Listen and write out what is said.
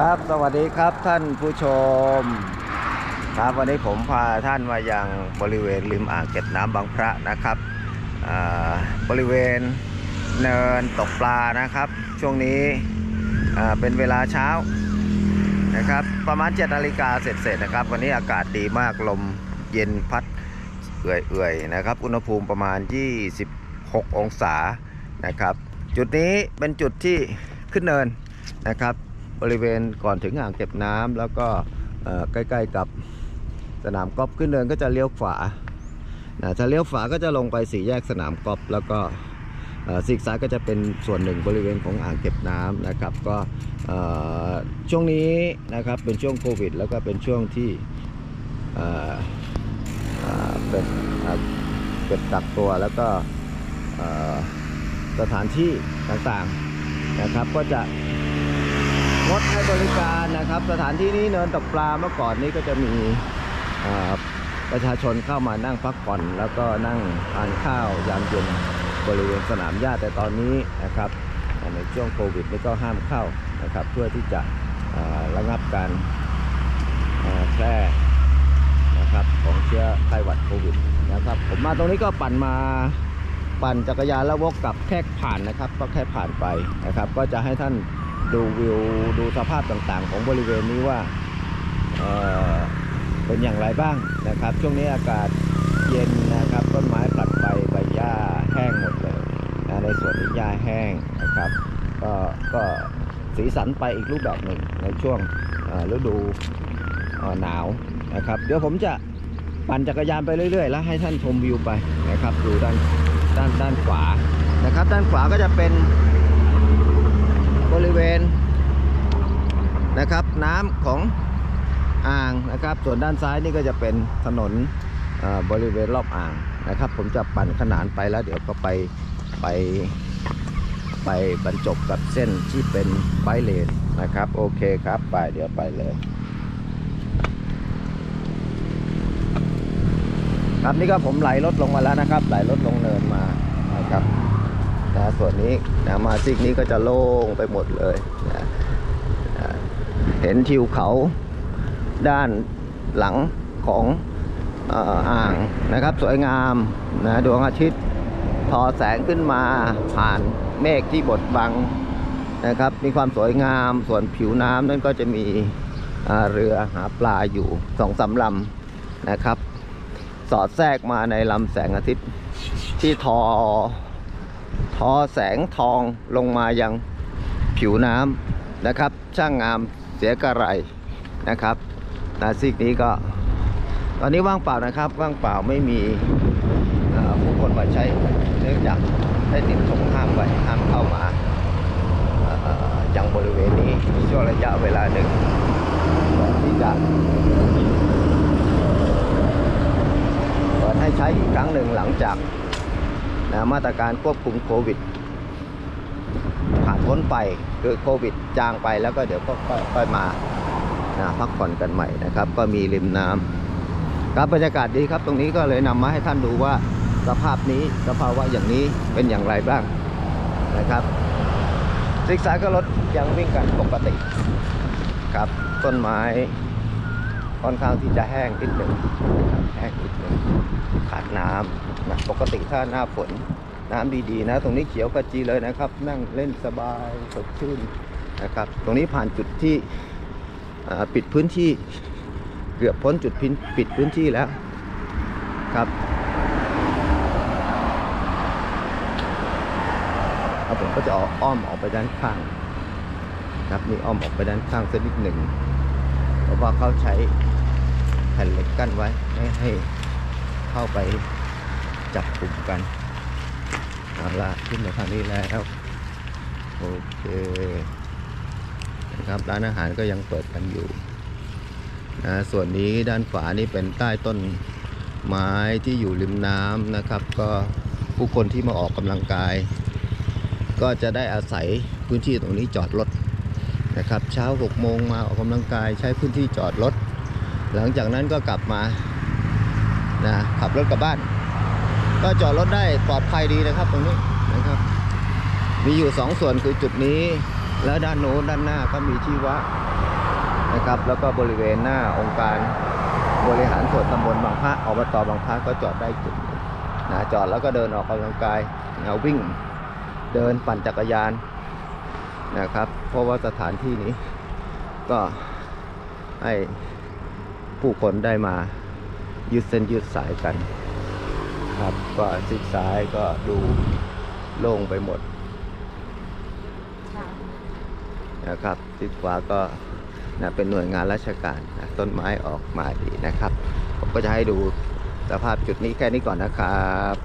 ครับสวัสดีครับท่านผู้ชม ครับวันนี้ผมพาท่านมายังบริเวณริมอ่างเก็บน้ำบางพระนะครับบริเวณเนินตกปลานะครับ ช่วงนี้เป็นเวลาเช้านะครับประมาณ7นาฬิกาเสร็จๆนะครับ วันนี้อากาศดีมากลมเย็นพัดเอื่อยๆนะครับ อุณหภูมิประมาณ 26 องศานะครับ จุดนี้เป็นจุดที่ขึ้นเนินนะครับ บริเวณก่อนถึงอ่างเก็บน้ำแล้วก็ใกล้ๆกับสนามกอล์ฟขึ้นเนินก็จะเลี้ยวขวานะถ้าเลี้ยวขวาก็จะลงไปสี่แยกสนามกอล์ฟแล้วก็เอ่อซีกซ้ายก็จะเป็นส่วนหนึ่งบริเวณของอ่างเก็บน้ำนะครับ ก็ช่วงนี้นะครับเป็นช่วงโควิด แล้วก็เป็นช่วงที่เป็นเอ่อเก็บกักตัวแล้วก็สถานที่ต่างๆนะครับ ก็จะ งดให้บริการนะครับ สถานที่นี้เนินตกปลาเมื่อก่อนนี้ก็จะมีประชาชนเข้ามานั่งพักผ่อน แล้วก็นั่งทานข้าวยามเย็นบริเวณสนามหญ้าแต่ตอนนี้นะครับ ในช่วงโควิดนี่ก็ห้ามเข้านะครับ เพื่อที่จะระงับการแพร่นะครับของเชื้อไข้หวัดโควิดนะครับ ผมมาตรงนี้ก็ปั่นมาปั่นจักรยานแล้ววกกลับแค่ผ่านนะครับ ก็แค่ผ่านไปนะครับ ก็จะให้ท่าน ดูวิวดูสภาพต่างๆ ของบริเวณนี้ว่าเเป็นอย่างไรบ้างนะครับ ช่วงนี้อากาศเย็นนะครับ ต้นไม้ผลัดไปใบหญ้าแห้งหมดเลยนะในส่วนนี้หญ้าแห้งนะครับ ก็ก็สีสันไปอีกรูปแบบหนึ่งในช่วงฤดูหนาวนะครับ เดี๋ยวผมจะปั่นจักรยานไปเรื่อยๆ แล้วให้ท่านชมวิวไปนะครับ ดูด้านด้านด้านขวานะครับ ด้านขวาก็จะเป็น บริเวณนะครับน้ำของอ่างนะครับ ส่วนด้านซ้ายนี่ก็จะเป็นถนนบริเวณรอบอ่างนะครับ ผมจะปั่นขนานไปแล้วเดี๋ยวก็ไปไปไปบรรจบกับเส้นที่เป็นไบเลนนะครับ โอเคครับไปเดี๋ยวไปเลยครับนี่ก็ผมไหลรถลงมาแล้วนะครับ ไหลรถลงเนินมานะครับ นะส่วนนี้นะมาซีกนี้ก็จะโล่งไปหมดเลยนะนะเห็นทิวเขาด้านหลังของอ่ออ่างนะครับ สวยงามนะดวงอาทิตย์ทอแสงขึ้นมาผ่านเมฆที่บดบังนะครับ มีความสวยงามส่วนผิวน้ำนั้นก็จะมีเรือหาปลาอยู่สองสามลำนะครับ สอดแทรกมาในลำแสงอาทิตย์ที่ทอ ทอแสงทองลงมายังผิวน้ำนะครับ ช่างงามเสียกระไรนะครับนาซีกนี้ก็ ตอนนี้ว่างเปล่านะครับ ว่างเปล่าไม่มีผู้คนมาใช้เนื่องจากได้ติดธงห้ามไว้ห้ามเข้ามาเอ่อยังบริเวณนี้ช่วงระยะเวลาหนึ่งก่อนที่จะเปิดให้ใช้อีกครั้งหนึ่งหลังจาก นะมาตรการควบคุมโควิด ผ่านพ้นไปคือโควิดจางไปแล้วก็เดี๋ยวก็ค่อยมานะพักผ่อนกันใหม่นะครับ ก็มีริมน้ำครับบรรยากาศดีครับ ตรงนี้ก็เลยนำมาให้ท่านดูว่าสภาพนี้สภาวะอย่างนี้เป็นอย่างไรบ้างนะครับซิกซายก็รถยังวิ่งกันปกติครับ ต้นไม้ ค่อนข้างที่จะแห้งนิดหนึ่งแห้งนิดหนึ่งขาดน้ำนะปกติถ้าหน้าฝนน้ำดีๆนะ ตรงนี้เขียวกระจีเลยนะครับ นั่งเล่นสบายสดชื่นนะครับ ตรงนี้ผ่านจุดที่ปิดพื้นที่เกือบพ้นจุดพินปิดพื้นที่แล้วครับแล้วผมก็จะออกอ้อมออกไปด้านข้างครับนี่อ้อมออกไปด้านข้างสักนิดหนึ่งเพราะว่าเขาใช้ แผ่นเหล็กกั้นไว้ไม่ให้เข้าไปจับกลุ่มกันเอาละขึ้นมาทางนี้แล้วโอเคนะครับร้านอาหารก็ยังเปิดกันอยู่นะส่วนนี้ด้านขวานี่เป็นใต้ต้นไม้ที่อยู่ริมน้ำนะครับ ก็ผู้คนที่มาออกกำลังกาย ก็จะได้อาศัยพื้นที่ตรงนี้จอดรถนะครับ เช้า6โมงมาออกกำลังกายใช้พื้นที่จอดรถ หลังจากนั้นก็กลับมานะขับรถกลับบ้าน ก็จอดรถได้ปลอดภัยดีนะครับ ตรงนี้นะครับ มีอยู่สองส่วนคือจุดนี้ แล้วด้านโน้นด้านหน้าก็มีที่ว่างนะครับ แล้วก็บริเวณหน้าองค์การบริหารส่วนตำบลบางพระอบตบางพระก็จอดได้จุดหนึ่งนะจอดแล้วก็เดินออกกำลังกายเอาวิ่งเดินปั่นจักรยานนะครับ เพราะว่าสถานที่นี้ก็ให้ ผู้คนได้มายืดเส้นยืดสายกัน ครับก็ซิกซ้ายก็ดูโล่งไปหมดนะครับทิกขวาก็นะเป็นหน่วยงานราชการนะต้นไม้ออกมาดีนะครับ ผมก็จะให้ดูสภาพจุดนี้แค่นี้ก่อนนะครับ